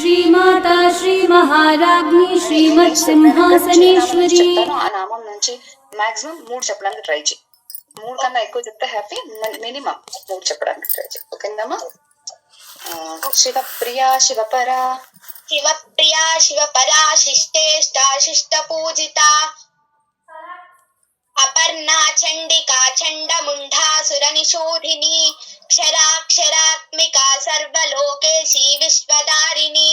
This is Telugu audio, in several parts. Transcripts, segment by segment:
శ్రీమాత శ్రీ మహారాజ్ని శ్రీమత్ సింహాసనేశ్వరి నామం నుంచి మాక్సిమం మూడు చెప్పడానికి ట్రై చేయి. మూడు కన్నా ఎక్కువ చెప్తే హ్యాపీ మినిమం మూడు చెప్పడానికి ట్రై చేయి. ఓకేందమ్మా? శివప్రియా శివపరా శివప్రియా శివపరా శిష్టేష్టా శిష్ట పూజిత. अपर्णा चंडिका चण्डिका चण्डमुण्ढा सुरनिशोधिनी क्षराक्षरात्मिका सर्वलोकेशी विश्वदारिणी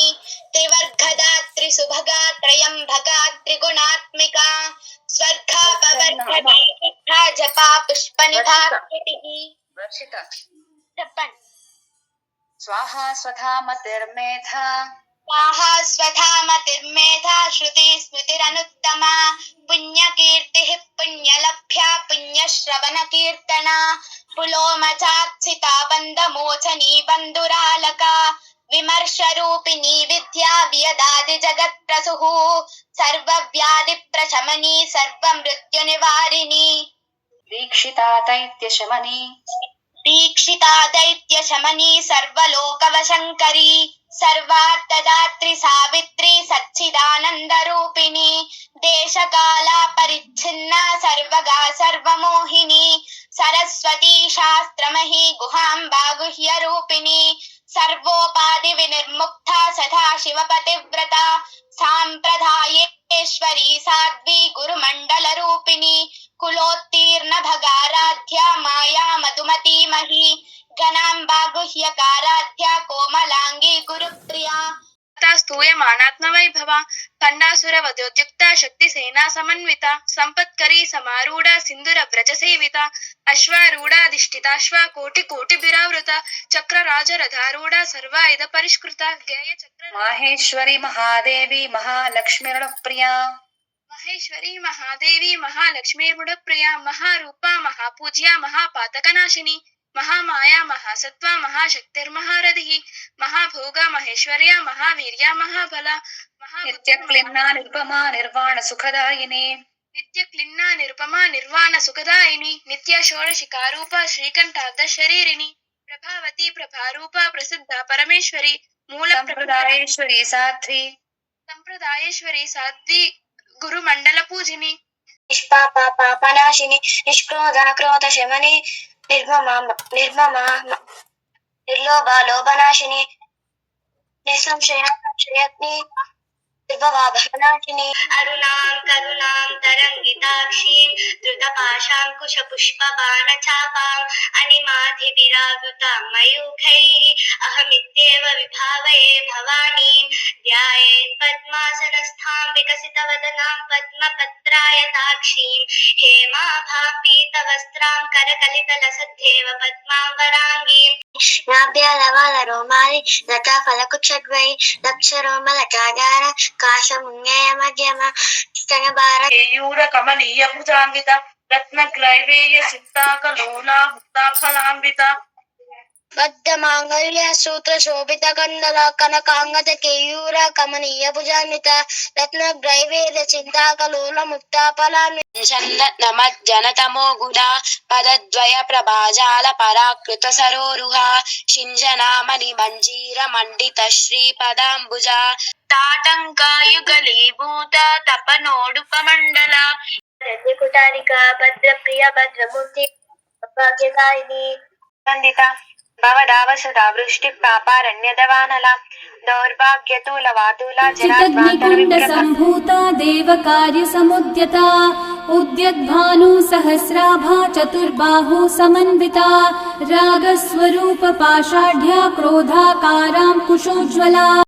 त्रिवर्गदा त्रिसुभगा त्रयम्भगा त्रिगुणात्मिका स्वर्गा स्वर्गापवर्गदा जपा पुष्पनिभा छप्पन। स्वाहा स्वधा मतिर्मेधा स्वाहा स्वधा मतिर्मेधा श्रुति स्मृतिरनुत्तमा పుణ్యలభ్యా పుణ్యశ్రవణ కీర్తన పులోమచార్చితా బంధమోచనీ బంధురాలక విమర్శ రూపిణీ విద్యా వియదాది జగత్ ప్రసు సర్వ వ్యాధి ప్రశమని సర్వ మృత్యు నివారిణి దీక్షితా దైత్య శమని దీక్షితా దైత్య శమని సర్వలోకవ सर्वार्थदात्री सावित्री सच्चिदानंद रूपिणी देश काला परिच्छिन्ना सर्वगा सर्वमोहिनी, सरस्वती शास्त्रमही गुहां बागुह्य रूपिणी सर्वोपाधि विनिर्मुक्ता सदा शिव पतिव्रता सांप्रदायेश्वरी साध्वी गुरुमण्डल रूपिणी कुलोत्तीर्ण भगाराध्या माया मधुमती मही घनाम्बा गुह्यकाराध्या कोमल స్థూయమాతా స్థూయమానాత్మవైభవ ఖండాసుర వధోద్యుక్త శక్తి సేనా సమన్విత సంపత్కరీ సమారూఢ సింధుర వ్రజ సేవిత అశ్వారూఢాధిష్ఠితాశ్వా కోటి కోటి బిరావృత చక్ర రాజ రథారూఢ సర్వాయుధ పరిష్కృత గేయ చక్ర మహేశ్వరి మహాదేవి మహాలక్ష్మిరుణ ప్రియా మహేశ్వరి మహాదేవి మహాలక్ష్మీరుణ ప్రియా మహారూప మహాపూజ్య మహాపాతకనాశిని మహామాయా మహాసత్వా మహాశక్తిర్మహారథి మహాభోగా మహేశ్వర్యా మహావీర్యా మహాబల నిత్యక్లిన్నా నిర్భమా నిర్వాణ సుఖదాయిని. నిత్య క్లిన్నా నిరుపమా నిర్వాణ సుఖదాయిని. నిత్య షోడశికారూప శ్రీకంఠార్థ శరీరిని ప్రభావతి ప్రభారూప ప్రసిద్ధ పరమేశ్వరి. మూల సంప్రదాయేశ్వరి సాధ్వి. సంప్రదాయేశ్వరి సాధ్వి గురు మండల పూజిని. నిష్పాపా పాపనాశిని నిష్క్రోధ క్రోధ శమని. నిర్మమా నిర్మమా నిర్లోభా లోభనాశిని నిస్సంశయ సంశయగ్ని भवभानाशिनी अरुणां करुणां तरङ्गिताक्षीं धृतपाशाङ्कुशपुष्पबाणछापाम् अनिमाधिभिरावृतां मयूखैः, अहमित्येव विभावये भवानीं। ध्यायेन् पद्मासनस्थां विकसितवदनां पद्मपत्रायताक्षीं। हेमाभां पीतवस्त्रां करकलितलसद्धेव पद्मां రుణాభ్య లవాల రోమాలి లకాఫ లకు చద్వై లక్ష రోమ లకాగార కాశ ముంగయ మధ్యమ స్తనభార కేయూర కమనీయ భుజాంగిత రత్న గ్రైవేయ సిద్ధాక లోలా ముక్తాఫలాంబిత ముక్తాఫలాన్విత బద్ధమాంగళ్య సూత్ర శోభిత కండల కనకాంగత కేయూర కమనీయ భుజాన్విత రత్న గ్రైవేద చింతాకలోల ముక్తాఫలాన్విత నమజ్జనతమో గుడా పదద్వయ ప్రభాజాల పరాకృత సరోరుహ షింజనామణి మంజీర మండిత శ్రీ పదాంబుజ తాటంకాయుగలీభూత తపనోడుపమండల కుటారిక భద్రప్రియ భద్రమూర్తి భాగ్యదాయిని వందిత वृष्टिपाभूता देवकार्यसमुद्यता। उद्यद्भानुसहस्राभा चतुर्बाहु समन्विता। रागस्वरूप पाषाढ्या क्रोधाकाराम् कुशोज्ज्वला।